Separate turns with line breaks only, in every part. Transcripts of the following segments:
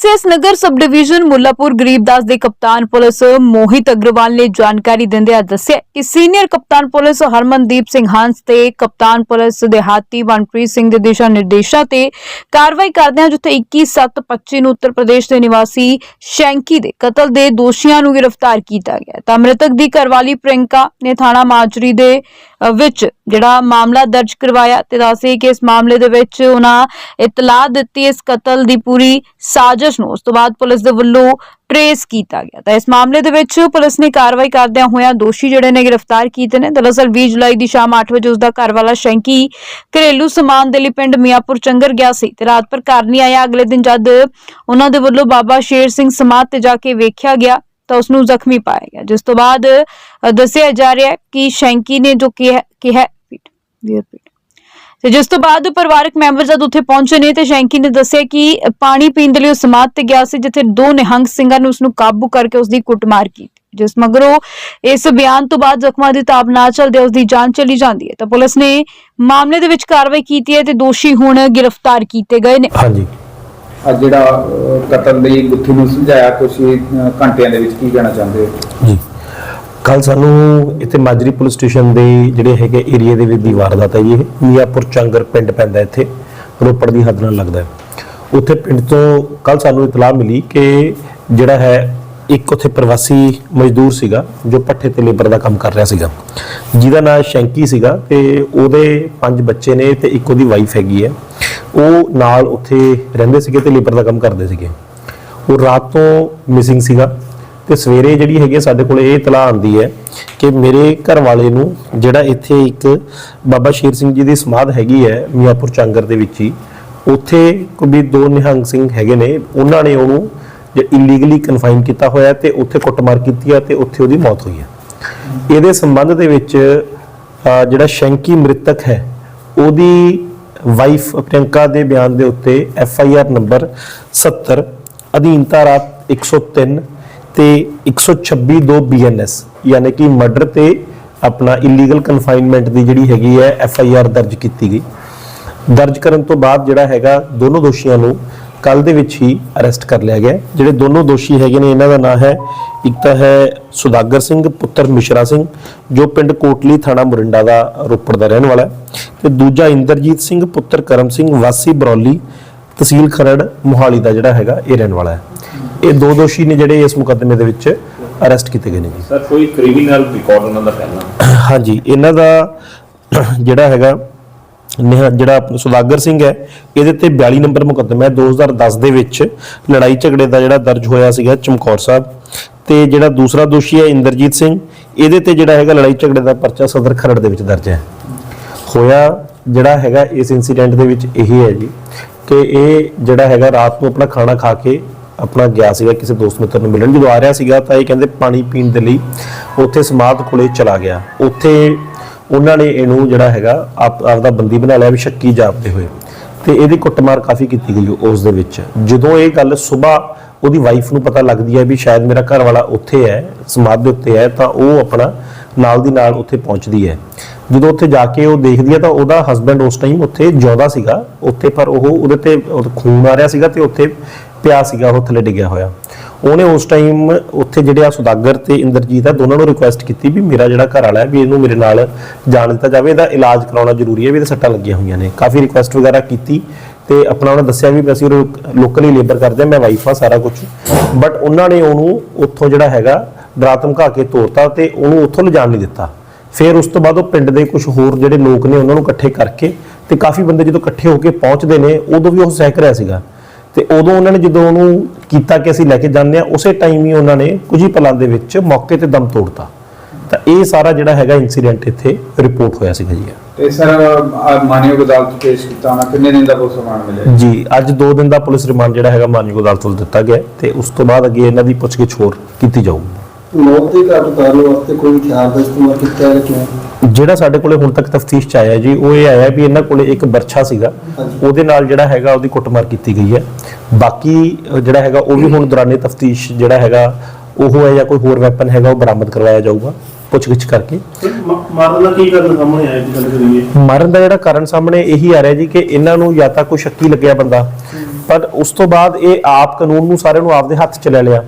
SS Nagar sub division Mullanpur Garibdas ਦੇ ਕਪਤਾਨ police ਮੋਹਿਤ ਅਗਰਵਾਲ ਨੇ ਜਾਣਕਾਰੀ ਦਿੰਦਿਆਂ ਦੱਸਿਆ ਕਿ ਸੀਨੀਅਰ ਕਪਤਾਨ ਪੁਲਿਸ ਹਰਮਨਦੀਪ ਸਿੰਘ ਹੰਸ ਤੇ ਕਪਤਾਨ ਪੁਲਿਸ ਦਿਹਾਤੀ ਮਨਪ੍ਰੀਤ ਸਿੰਘ ਦੇ ਦਿਸ਼ਾ ਨਿਰਦੇਸ਼ਾਂ ਤੇ ਕਾਰਵਾਈ ਕਰਦਿਆਂ ਜਿੱਥੇ 21/7/25 ਨੂੰ ਉੱਤਰ ਪ੍ਰਦੇਸ਼ ਦੇ ਨਿਵਾਸੀ ਸ਼ੈਂਕੀ ਦੇ ਕਤਲ ਦੇ ਦੋਸ਼ੀਆਂ ਨੂੰ ਗ੍ਰਿਫਤਾਰ ਕੀਤਾ ਗਿਆ ਤਾਂ ਮ੍ਰਿਤਕ ਦੀ ਘਰਵਾਲੀ ਪ੍ਰਿੰਕਾ ਨੇ ਥਾਣਾ ਮਾਜਰੀ ਦੇ ਵਿੱਚ ਜਿਹੜਾ ਮਾਮਲਾ ਦਰਜ ਕਰਵਾਇਆ ਤੇ ਦੱਸੇ ਕਿ ਇਸ ਮਾਮਲੇ ਦੇ ਵਿੱਚ ਉਹਨਾਂ ਇਤਲਾਹ ਦਿੱਤੀ, ਇਸ ਕਤਲ ਦੀ ਪੂਰੀ ਸਾਜ਼ਿਸ਼ ਨੂੰ ਉਸ ਤੋਂ ਬਾਅਦ ਪੁਲਿਸ ਦੇ ਵੱਲੋਂ ਟਰੇਸ ਕੀਤਾ ਗਿਆ। ਤਾਂ ਇਸ ਮਾਮਲੇ ਦੇ ਵਿੱਚ ਪੁਲਿਸ ਨੇ ਕਾਰਵਾਈ ਕਰਦਿਆਂ ਹੋਇਆਂ ਦੋਸ਼ੀ ਜਿਹੜੇ ਨੇ ਗ੍ਰਿਫਤਾਰ ਕੀਤੇ ਨੇ। ਦਰਅਸਲ 20 ਜੁਲਾਈ ਦੀ ਸ਼ਾਮ 8 ਵਜੇ ਉਸ ਦਾ ਘਰ ਵਾਲਾ ਸ਼ੈਂਕੀ ਘਰੇਲੂ ਸਮਾਨ ਦੇ ਲਈ ਪਿੰਡ ਮੀਆਂਪੁਰ ਚੰਗਰ ਗਿਆ ਸੀ ਤੇ ਰਾਤ ਭਰ ਘਰ ਨਹੀਂ ਆਇਆ। ਅਗਲੇ ਦਿਨ ਜਦ ਉਹਨਾਂ ਦੇ ਵੱਲੋਂ ਬਾਬਾ ਸ਼ੇਰ ਸਿੰਘ ਸਮਾਧ ਤੇ ਜਾ ਕੇ ਵੇਖਿਆ ਗਿਆ ਤਾਂ ਉਸ ਨੂੰ ਜ਼ਖਮੀ ਪਾਇਆ ਗਿਆ। ਜਿਸ ਤੋਂ ਬਾਅਦ ਦੱਸਿਆ ਜਾ ਰਿਹਾ ਕਿ ਸ਼ੈਂਕੀ ਨੇ ਜੋ ਕਿਹਾ ਕਿਹਾ ਡੀਅਰ ਪੀਟ ਤੇ ਜਿਸ ਤੋਂ ਬਾਅਦ ਪਰਿਵਾਰਕ ਮੈਂਬਰ ਜਦ ਉੱਥੇ ਪਹੁੰਚੇ ਨੇ, ਤੇ ਸ਼ੈਂਕੀ ਨੇ ਦੱਸਿਆ ਕਿ ਪਾਣੀ ਪੀਣ ਦੇ ਲਈ ਉਹ ਸਮਾਧ ਤੇ ਗਿਆ ਸੀ, ਜਿੱਥੇ ਦੋ ਨਿਹੰਗ ਸਿੰਘਾਂ ਨੇ ਉਸ ਨੂੰ ਕਾਬੂ ਕਰਕੇ ਉਸ ਦੀ ਕੁੱਟਮਾਰ ਕੀਤੀ। ਜਿਸ ਮਗਰੋਂ ਇਸ ਬਿਆਨ ਤੋਂ ਬਾਅਦ ਜ਼ਖਮਾਂ ਦੀ ਤਾਬ ਨਾ ਚੱਲਦੇ ਉਸ ਦੀ ਜਾਨ ਚਲੀ ਜਾਂਦੀ ਹੈ। ਤਾਂ ਪੁਲਿਸ ਨੇ ਮਾਮਲੇ ਦੇ ਵਿੱਚ ਕਾਰਵਾਈ ਕੀਤੀ ਹੈ ਤੇ ਦੋਸ਼ੀ ਹੁਣ ਗ੍ਰਿਫਤਾਰ ਕੀਤੇ ਗਏ ਨੇ।
ਹਾਂਜੀ।
ਅੱਜ ਜਿਹੜਾ ਕਤਲ ਦੀ ਗੁੱਥੀ ਨੂੰ ਸੁਲਝਾਇਆ ਕੁਝ ਘੰਟਿਆਂ ਦੇ ਵਿੱਚ ਕੀ ਕਹਿਣਾ ਚਾਹੁੰਦੇ ਹੋ?
ਜੀ। ਕੱਲ ਸਾਨੂੰ ਇੱਥੇ ਮਾਜਰੀ ਪੁਲਿਸ ਸਟੇਸ਼ਨ ਦੇ ਜਿਹੜੇ ਹੈਗੇ ਏਰੀਆ ਦੇ ਵਿੱਚ ਦੀ ਵਾਰਦਾਤ ਹੈ ਜੀ ਇਹ। ਮੀਆਂਪੁਰ ਚੰਗਰ ਪਿੰਡ ਪੈਂਦਾ ਇੱਥੇ। ਰੋਪੜ ਦੀ ਹੱਦ ਨਾਲ ਲੱਗਦਾ ਹੈ। ਉੱਥੇ ਪਿੰਡ ਤੋਂ ਕੱਲ ਸਾਨੂੰ ਇਤਲਾਹ ਮਿਲੀ ਕਿ ਜਿਹੜਾ ਹੈ ਇੱਕ ਉੱਥੇ ਪ੍ਰਵਾਸੀ ਮਜ਼ਦੂਰ ਸੀਗਾ ਜੋ ਪੱਠੇ ਤੇ ਲੇਬਰ ਦਾ ਕੰਮ ਕਰ ਰਿਹਾ ਸੀਗਾ। ਜਿਹਦਾ ਨਾਮ ਸ਼ੈਂਕੀ ਸੀਗਾ ਤੇ ਉਹਦੇ ਪੰਜ ਬੱਚੇ ਨੇ ਤੇ ਇੱਕ ਉਹਦੀ ਵਾਈਫ ਹੈਗੀ ਹੈ। ਉਹ ਨਾਲ ਉੱਥੇ ਰਹਿੰਦੇ ਸੀਗੇ ਤੇ ਲੇਬਰ ਦਾ ਕੰਮ ਕਰਦੇ ਸੀਗੇ। ਉਹ ਰਾਤ ਤੋਂ ਮਿਸਿੰਗ ਸੀਗਾ ਤੇ ਸਵੇਰੇ ਜਿਹੜੀ ਹੈਗੀ ਆ ਸਾਡੇ ਕੋਲ ਇਹ ਇਤਲਾਹ ਆਂਦੀ ਹੈ ਕਿ ਮੇਰੇ ਘਰ ਵਾਲੇ ਨੂੰ ਜਿਹੜਾ ਇੱਥੇ ਇੱਕ ਬਾਬਾ ਸ਼ੇਰ ਸਿੰਘ ਜੀ ਦੀ ਸਮਾਧ ਹੈਗੀ ਹੈ ਮੀਆਂਪੁਰ ਚਾਂਗਰ ਦੇ ਵਿੱਚ ਹੀ, ਉੱਥੇ ਕੋਈ ਦੋ ਨਿਹੰਗ ਸਿੰਘ ਹੈਗੇ ਨੇ, ਉਹਨਾਂ ਨੇ ਉਹਨੂੰ ਜੇ ਇਲੀਗਲੀ ਕਨਫਾਈਨ ਕੀਤਾ ਹੋਇਆ ਤੇ ਉੱਥੇ ਕੁੱਟਮਾਰ ਕੀਤੀ ਹੈ ਤੇ ਉੱਥੇ ਉਹਦੀ ਮੌਤ ਹੋਈ ਹੈ। ਇਹਦੇ ਸੰਬੰਧ ਦੇ ਵਿੱਚ ਜਿਹੜਾ ਸ਼ੈਂਕੀ ਮ੍ਰਿਤਕ ਹੈ, ਉਹਦੀ ਵਾਈਫ ਪ੍ਰਿਯੰਕਾ ਦੇ ਬਿਆਨ ਦੇ ਉੱਤੇ ਐਫ ਆਈ ਆਰ ਨੰਬਰ 70 ਅਧੀਨ ਧਾਰਾ 103 ਤੇ 126 2 ਬੀਐਨਐਸ ਯਾਨੀ ਕਿ ਮਰਡਰ ਤੇ ਆਪਣਾ ਇਲੀਗਲ ਕਨਫਾਈਨਮੈਂਟ ਦੀ ਜਿਹੜੀ ਹੈਗੀ ਹੈ ਐਫ ਆਈ ਆਰ ਦਰਜ ਕੀਤੀ ਗਈ। ਦਰਜ ਕਰਨ ਤੋਂ ਬਾਅਦ ਜਿਹੜਾ ਹੈਗਾ, ਦੋਨੋਂ ਦੋਸ਼ੀਆਂ ਨੂੰ ਕੱਲ ਦੇ ਵਿੱਚ ਹੀ ਅਰੈਸਟ ਕਰ ਲਿਆ ਗਿਆ। ਜਿਹੜੇ ਦੋਨੋਂ ਦੋਸ਼ੀ ਹੈਗੇ ਨੇ ਇਹਨਾਂ ਦਾ ਨਾਮ ਹੈ ਇੱਕ ਤਾਂ ਹੈ ਸੁਦਾਗਰ ਸਿੰਘ ਪੁੱਤਰ ਮਿਸ਼ਰਾ ਸਿੰਘ ਜੋ ਪਿੰਡ ਕੋਟਲੀ ਥਾਣਾ ਮੁਰਿੰਡਾ ਦਾ ਰੋਪੜ ਦਾ ਰਹਿਣ ਵਾਲਾ ਹੈ। ਤੇ ਦੂਜਾ ਇੰਦਰਜੀਤ ਸਿੰਘ ਪੁੱਤਰ ਕਰਮ ਸਿੰਘ ਵਾਸੀ ਬਰੌਲੀ ਤਹਿਸੀਲ ਖਰੜ ਮੁਹਾਲੀ ਦਾ ਜਿਹੜਾ ਹੈਗਾ ਇਹ ਰਹਿਣ ਵਾਲਾ ਹੈ। ਇਹ ਦੋ ਦੋਸ਼ੀ ਨੇ ਜਿਹੜੇ ਇਸ ਮੁਕੱਦਮੇ ਦੇ ਵਿੱਚ ਅਰੈਸਟ ਕੀਤੇ ਗਏ ਨੇ ਜੀ।
ਸਰ ਕੋਈ ਕ੍ਰਿਮੀਨਲ ਰਿਕਾਰਡ ਉਹਨਾਂ ਦਾ ਪਹਿਲਾਂ?
ਹਾਂਜੀ ਇਹਨਾਂ ਦਾ ਜਿਹੜਾ ਹੈਗਾ ਜਿਹੜਾ ਸੁਦਾਗਰ ਸਿੰਘ ਹੈ, ਇਹਦੇ ਤੇ 42 ਨੰਬਰ ਮੁਕੱਦਮਾ ਹੈ। 2010 ਦੇ ਵਿੱਚ ਲੜਾਈ ਝਗੜੇ ਦਾ ਜਿਹੜਾ ਦਰਜ ਹੋਇਆ ਸੀਗਾ ਚਮਕੌਰ ਸਾਹਿਬ। ਤੇ ਜਿਹੜਾ ਦੂਸਰਾ ਦੋਸ਼ੀ ਹੈ ਇੰਦਰਜੀਤ ਸਿੰਘ, ਇਹਦੇ ਤੇ ਜਿਹੜਾ ਹੈਗਾ ਲੜਾਈ ਝਗੜੇ ਦਾ ਪਰਚਾ ਸਦਰ ਖਰੜ ਦੇ ਵਿੱਚ ਦਰਜ ਹੈ। ਹੋਇਆ ਜਿਹੜਾ ਹੈਗਾ ਇਸ ਇਨਸੀਡੈਂਟ ਦੇ ਵਿੱਚ ਇਹ ਹੈ ਜੀ ਕਿ ਇਹ ਜਿਹੜਾ ਹੈਗਾ ਰਾਤ ਨੂੰ ਆਪਣਾ ਖਾਣਾ ਖਾ ਕੇ ਆਪਣਾ ਗਿਆ ਸੀਗਾ, ਕਿਸੇ ਦੋਸਤ ਮਿੱਤਰ ਨੂੰ ਮਿਲਣ। ਜਦੋਂ ਆ ਰਿਹਾ ਸੀਗਾ ਤਾਂ ਇਹ ਕਹਿੰਦੇ ਪਾਣੀ ਪੀਣ ਦੇ ਲਈ ਉੱਥੇ ਸਮਾਧ ਕੋਲੇ ਚਲਾ ਗਿਆ। ਉੱਥੇ ਉਹਨਾਂ ਨੇ ਇਹਨੂੰ ਜਿਹੜਾ ਹੈਗਾ, ਆਪ, ਆਪਦਾ ਬੰਦੀ ਬਣਾ ਲਿਆ ਵੀ ਸ਼ੱਕੀ ਜਾਪਦੇ ਹੋਏ। ਤੇ ਇਹਦੀ ਕੁੱਟਮਾਰ ਕਾਫੀ ਕੀਤੀ ਗਈ ਉਸ ਦੇ ਵਿੱਚ। ਜਦੋਂ ਇਹ ਗੱਲ ਸਵੇਰ ਉਹਦੀ ਵਾਈਫ ਨੂੰ ਪਤਾ ਲੱਗਦੀ ਹੈ ਵੀ ਸ਼ਾਇਦ ਮੇਰਾ ਘਰ ਵਾਲਾ ਉੱਥੇ ਹੈ, ਸਮਾਧ ਦੇ ਉੱਤੇ ਹੈ, ਤਾਂ ਉਹ ਆਪਣਾ ਨਾਲ ਦੀ ਨਾਲ ਉੱਥੇ ਪਹੁੰਚਦੀ ਹੈ। ਜਦੋਂ ਉੱਥੇ ਜਾ ਕੇ ਉਹ ਦੇਖਦੀ ਹੈ ਤਾਂ ਉਹਦਾ ਹਸਬੰਡ ਉਸ ਟਾਈਮ ਉੱਥੇ ਜਿਉਂਦਾ ਸੀਗਾ। ਉੱਥੇ ਪਰ ਉਹ ਉਹਦੇ ਤੇ ਖੂਨ ਆ ਰਿਹਾ ਸੀਗਾ ਤੇ ਉੱਥੇ ਪਿਆ ਸੀਗਾ, ਉਹ ਥੱਲੇ ਡਿੱਗਿਆ ਹੋਇਆ। ਉਹਨੇ ਉਸ ਟਾਈਮ ਉੱਥੇ ਜਿਹੜੇ ਆ ਸੁਦਾਗਰ ਤੇ ਇੰਦਰਜੀਤ ਆ, ਦੋਨਾਂ ਨੂੰ ਰਿਕੁਐਸਟ ਕੀਤੀ ਵੀ ਮੇਰਾ ਜਿਹੜਾ ਘਰ ਵਾਲਾ ਹੈ ਵੀ ਇਹਨੂੰ ਮੇਰੇ ਨਾਲ ਜਾਣ ਦਿੱਤਾ ਜਾਵੇ, ਇਹਦਾ ਇਲਾਜ ਕਰਾਉਣਾ ਜ਼ਰੂਰੀ ਹੈ ਵੀ ਇਹਦੇ ਸੱਟਾਂ ਲੱਗੀਆਂ ਹੋਈਆਂ ਨੇ। ਕਾਫੀ ਰਿਕੁਐਸਟ ਵਗੈਰਾ ਕੀਤੀ ਤੇ ਆਪਣਾ ਉਹਨੇ ਦੱਸਿਆ ਵੀ ਅਸੀਂ ਲੋਕਲ ਹੀ ਲੇਬਰ ਕਰਦੇ ਹਾਂ, ਮੈਂ ਵਾਈਫ ਆ ਸਾਰਾ ਕੁਝ ਬਟ ਉਹਨਾਂ ਨੇ ਉਹਨੂੰ ਉੱਥੋਂ ਜਿਹੜਾ ਹੈਗਾ ਡਰਾ ਧਮਕਾ ਕੇ ਤੋਰਤਾ ਤੇ ਉਹਨੂੰ ਉੱਥੋਂ ਲਿਜਾਣ ਨਹੀਂ ਦਿੱਤਾ। ਫਿਰ ਉਸ ਤੋਂ ਬਾਅਦ ਉਹ ਪਿੰਡ ਦੇ ਕੁਝ ਹੋਰ ਜਿਹੜੇ ਲੋਕ ਨੇ ਉਹਨਾਂ ਨੂੰ ਇਕੱਠੇ ਕਰਕੇ ਤੇ ਕਾਫੀ ਬੰਦੇ ਜਦੋਂ ਇਕੱਠੇ ਹੋ ਕੇ ਪਹੁੰਚਦੇ ਨੇ, ਉਦੋਂ ਵੀ ਉਹ ਸਹਿਕ ਰਿਹਾ ਸੀਗਾ। ਤੇ ਉਦੋਂ ਉਹਨਾਂ ਨੇ ਜਦੋਂ ਉਹਨੂੰ ਕੀਤਾ ਕਿ ਅਸੀਂ ਲੈ ਕੇ ਜਾਂਦੇ ਆ ਉਸੇ ਟਾਈਮ ਹੀ ਉਹਨਾਂ ਨੇ ਕੁਝ ਹੀ ਪਲਾਂ ਦੇ ਵਿੱਚ ਮੌਕੇ ਤੇ ਦਮ ਤੋੜਤਾ। ਤਾਂ ਇਹ ਸਾਰਾ ਜਿਹੜਾ ਹੈਗਾ ਇਨਸੀਡੈਂਟ ਇੱਥੇ ਰਿਪੋਰਟ ਹੋਇਆ ਸੀਗਾ ਜੀ।
ਤੇ ਸਰ ਆਹ ਮਾਨਯੋਗ ਅਦਾਲਤ 'ਚ ਪੇਸ਼ ਕੀਤਾ ਹੋਣਾ ਕਿੰਨੇ ਦਿਨ ਦਾ ਪੁਲਿਸ ਰਿਮਾਂਡ ਮਿਲਿਆ?
ਜੀ ਅੱਜ 2 ਦਿਨ ਦਾ ਪੁਲਿਸ ਰਿਮਾਂਡ ਜਿਹੜਾ ਹੈਗਾ ਮਾਨਯੋਗ ਅਦਾਲਤ ਵੱਲੋਂ ਦਿੱਤਾ ਗਿਆ ਤੇ ਉਸ ਤੋਂ ਬਾਅਦ ਅੱਗੇ ਇਹਨਾਂ ਦੀ ਪੁੱਛਗਿੱਛ ਹੋਰ ਕੀਤੀ ਜਾਊਗੀ।
ਮੌਤ ਦੀ ਘਾਟ ਉਤਾਰਨ ਵਾਸਤੇ ਕੋਈ ਹਥਿਆਰ ਦਾ ਇਸਤੇਮਾਲ ਕੀਤਾ ਹੈ ਕਿ ਕਿਉਂ?
ਜਿਹੜਾ ਸਾਡੇ ਕੋਲੇ ਹੁਣ ਤੱਕ ਤਫਤੀਸ਼ ਚ ਆਇਆ ਜੀ ਉਹ ਇਹ ਆਇਆ ਵੀ ਇਹਨਾਂ ਕੋਲੇ ਇੱਕ ਬਰਛਾ ਸੀਗਾ। ਉਹਦੇ ਨਾਲ ਜਿਹੜਾ ਹੈਗਾ ਉਹਦੀ ਕੁੱਟਮਾਰ ਕੀਤੀ ਗਈ ਹੈ। ਬਾਕੀ ਜਿਹੜਾ ਹੈਗਾ ਉਹ ਵੀ ਹੁਣ ਦੌਰਾਨੇ ਤਫਤੀਸ਼ ਜਿਹੜਾ ਹੈਗਾ ਉਹ ਹੈ ਜਾਂ ਕੋਈ ਹੋਰ ਵੈਪਨ ਹੈਗਾ ਉਹ ਬਰਾਮਦ ਕਰਵਾਇਆ ਜਾਊਗਾ ਪੁੱਛਗਿੱਛ ਕਰਕੇ।
ਮਾਰਨ ਦਾ ਕੀ ਕਰਨ ਸਾਹਮਣੇ ਆਇਆ ਜੀ ਗੱਲ ਕਰੀਏ?
ਮਰਨ ਦਾ ਜਿਹੜਾ ਕਾਰਨ ਸਾਹਮਣੇ ਇਹੀ ਆ ਰਿਹਾ ਜੀ ਕਿ ਇਹਨਾਂ ਨੂੰ ਜਾਂ ਤਾਂ ਕੋਈ ਸ਼ੱਕੀ ਲੱਗਿਆ ਬੰਦਾ। ਪਰ ਉਸ ਤੋਂ ਬਾਅਦ ਇਹ ਆਪ ਕਾਨੂੰਨ ਨੂੰ ਸਾਰਿਆਂ ਨੂੰ ਆਪਦੇ ਹੱਥ 'ਚ ਲੈ ਲਿਆ।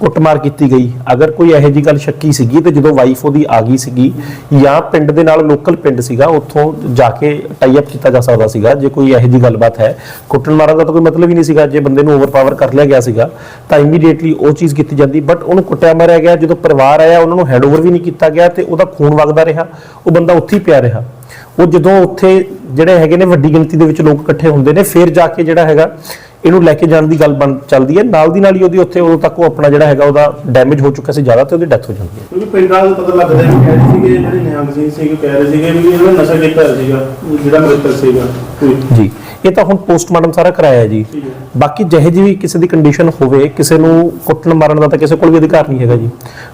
ਕੁੱਟਮਾਰ ਕੀਤੀ ਗਈ। ਅਗਰ ਕੋਈ ਇਹੋ ਜੀ ਗੱਲ ਸ਼ੱਕੀ ਸੀਗੀ ਤੇ ਜਦੋਂ ਵਾਈਫ ਉਹਦੀ ਆ ਗਈ ਸੀਗੀ ਜਾਂ ਪਿੰਡ ਦੇ ਨਾਲ ਲੋਕਲ ਪਿੰਡ ਸੀਗਾ, ਉੱਥੋਂ ਜਾ ਕੇ ਟਾਈ ਅਪ ਕੀਤਾ ਜਾ ਸਕਦਾ ਸੀਗਾ। ਜੇ ਕੋਈ ਇਹੋ ਜੀ ਗੱਲਬਾਤ ਹੈ, ਕੁੱਟਣ ਦਾ ਤਾਂ ਕੋਈ ਮਤਲਬ ਹੀ ਨਹੀਂ ਸੀਗਾ। ਜੇ ਬੰਦੇ ਨੂੰ ਓਵਰਪਾਵਰ ਕਰ ਲਿਆ ਗਿਆ ਸੀਗਾ, ਤਾਂ ਇਮੀਡੀਏਟਲੀ ਉਹ ਚੀਜ਼ ਕੀਤੀ ਜਾਂਦੀ। ਬਟ ਉਹਨੂੰ ਕੁੱਟਿਆ ਮਾਰਿਆ ਗਿਆ। ਜਦੋਂ ਪਰਿਵਾਰ ਆਇਆ, ਉਹਨਾਂ ਨੂੰ ਹੈਂਡਓਵਰ ਵੀ ਨਹੀਂ ਕੀਤਾ ਗਿਆ ਤੇ ਉਹਦਾ ਖੂਨ ਵਗਦਾ ਰਿਹਾ। ਉਹ ਬੰਦਾ ਉੱਥੇ ਹੀ ਪਿਆ ਰਿਹਾ। ਉਹ ਜਦੋਂ ਉੱਥੇ ਜਿਹੜੇ ਹੈਗੇ ਨੇ ਵੱਡੀ ਗਿਣਤੀ ਦੇ ਵਿੱਚ ਲੋਕ ਇਕੱਠੇ ਹੁੰਦੇ ਨੇ, ਫਿਰ ਜਾ ਕੇ ਜਿਹੜਾ ਹੈਗਾ ਇਹਨੂੰ ਲੈ ਕੇ ਜਾਣ ਦੀ ਗੱਲ ਬਣ ਚੱਲਦੀ ਹੈ। ਨਾਲ ਦੀ ਨਾਲ ਹੀ ਉਹਦੀ ਉੱਥੇ ਉਦੋਂ ਤੱਕ ਉਹ ਆਪਣਾ ਜਿਹੜਾ ਹੈਗਾ ਉਹਦਾ ਡੈਮੇਜ ਹੋ ਚੁੱਕਾ ਸੀ ਜ਼ਿਆਦਾ ਤੇ ਉਹਦੀ ਡੈਥ ਹੋ ਜਾਂਦੀ ਹੈ।
ਕਿਉਂਕਿ ਪਿੰਡਾਂ ਦਾ ਪਤਾ ਲੱਗਦਾ ਹੈ ਕਿ ਕਹਿ ਰਹੇ ਸੀਗੇ ਜਿਹੜੇ ਨਿਹੰਗ ਸਿੰਘ ਸੀਗੇ ਕਹਿ ਰਹੇ ਸੀਗੇ ਵੀ ਇਹਨਾਂ ਨਸ਼ਾ ਕੀਤਾ ਹੋਇਆ ਸੀਗਾ ਜਿਹੜਾ ਮ੍ਰਿਤਕ ਸੀਗਾ ਕੋਈ।
ਜੀ। ਇਹ ਤਾਂ ਹੁਣ ਪੋਸਟਮਾਰਟਮ ਸਾਰਾ ਕਰਾਇਆ ਜੀ। ਬਾਕੀ ਜਿਹੇ ਜਿਹੀ ਵੀ ਕਿਸੇ ਦੀ ਕੰਡੀਸ਼ਨ ਹੋਵੇ ਕਿਸੇ ਨੂੰ ਕੁੱਟਣ ਮਾਰਨ ਦਾ ਤਾਂ ਕਿਸੇ ਕੋਲ ਵੀ ਅਧਿਕਾਰ ਨਹੀਂ ਹੈਗਾ ਜੀ।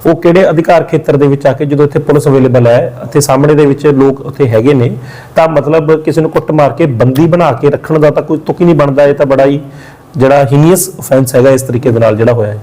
ਉਹ ਕਿਹੜੇ ਅਧਿਕਾਰ ਖੇਤਰ ਦੇ ਵਿੱਚ ਆ ਕੇ ਜਦੋਂ ਇੱਥੇ ਪੁਲਿਸ ਅਵੇਲੇਬਲ ਹੈ ਅਤੇ ਸਾਹਮਣੇ ਦੇ ਵਿੱਚ ਲੋਕ ਉੱਥੇ ਹੈਗੇ ਨੇ ਤਾਂ ਮਤਲਬ ਕਿਸੇ ਨੂੰ ਕੁੱਟ ਮਾਰ ਕੇ ਬੰਦੀ ਬਣਾ ਕੇ ਰੱਖਣ ਦਾ ਤਾਂ ਕੋਈ ਤੁਕ ਹੀ ਨਹੀਂ ਬਣਦਾ ਇਹ ਤਾਂ ਬੜਾ ਹੀ ਜਿਹੜਾ ਹੀਨੀਅਸ ਅਫੈਂਸ ਹੈਗਾ ਇਸ ਤਰੀਕੇ ਦੇ ਨਾਲ ਜਿਹੜਾ ਹੋਇਆ ਹੈ।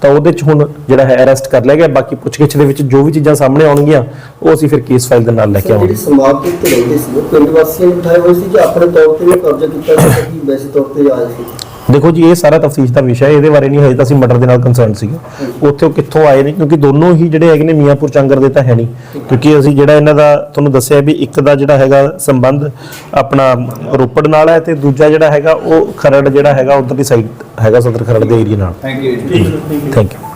ਤਾਂ ਉਹਦੇ ਚ ਹੁਣ ਜਿਹੜਾ ਹੈ ਅਰੈਸਟ ਕਰ ਲਿਆ ਗਿਆ ਬਾਕੀ ਪੁੱਛਗਿੱਛ ਦੇ ਵਿੱਚ ਜੋ ਵੀ ਚੀਜ਼ਾਂ ਸਾਹਮਣੇ ਆਉਣਗੀਆਂ ਉਹ ਅਸੀਂ ਫਿਰ ਕੇਸ ਫਾਈਲ ਦੇ ਨਾਲ ਲੈ ਕੇ
ਜਿਹੜੀ
ਆਵਾਂਗੇ।
ਸਮਾਪਤੀ ਤੇ ਰਹਿੰਦੇ ਸੀ ਉਹ ਪਿੰਡ ਵਾਸੀਆਂ ਨੇ ਬਿਠਾਏ ਹੋਏ ਸੀ ਕਿ ਆਪਣੇ ਤੌਰ ਤੇ ਕਬਜ਼ਾ ਕੀਤਾ ਸੀ ਕਿ ਵੈਸੇ ਤੌਰ ਤੇ ਆਏ ਸੀ?
ਦੇਖੋ ਜੀ ਇਹ ਸਾਰਾ ਤਫਤੀਸ਼ ਦਾ ਵਿਸ਼ਾ ਹੈ ਇਹਦੇ ਬਾਰੇ ਨਹੀਂ ਹਜੇ ਤਾਂ ਅਸੀਂ ਮਰਡਰ ਦੇ ਨਾਲ ਕੰਸਰਨ ਸੀਗੇ। ਉੱਥੇ ਉਹ ਕਿੱਥੋਂ ਆਏ ਨੇ ਕਿਉਂਕਿ ਦੋਨੋਂ ਹੀ ਜਿਹੜੇ ਹੈਗੇ ਨੇ ਮੀਆਂਪੁਰ ਚੰਗਰ ਦੇ ਤਾਂ ਹੈ ਨਹੀਂ। ਕਿਉਂਕਿ ਅਸੀਂ ਜਿਹੜਾ ਇਹਨਾਂ ਦਾ ਤੁਹਾਨੂੰ ਦੱਸਿਆ ਵੀ ਇੱਕ ਦਾ ਜਿਹੜਾ ਹੈਗਾ ਸੰਬੰਧ ਆਪਣਾ ਰੋਪੜ ਨਾਲ ਹੈ ਤੇ ਦੂਜਾ ਜਿਹੜਾ ਹੈਗਾ ਉਹ ਖਰੜ ਜਿਹੜਾ ਹੈਗਾ ਉਧਰਲੀ ਸਾਈਡ ਹੈਗਾ ਸਦਰ ਖਰੜ ਦੇ ਏਰੀਆ ਨਾਲ।
Thank you
thank you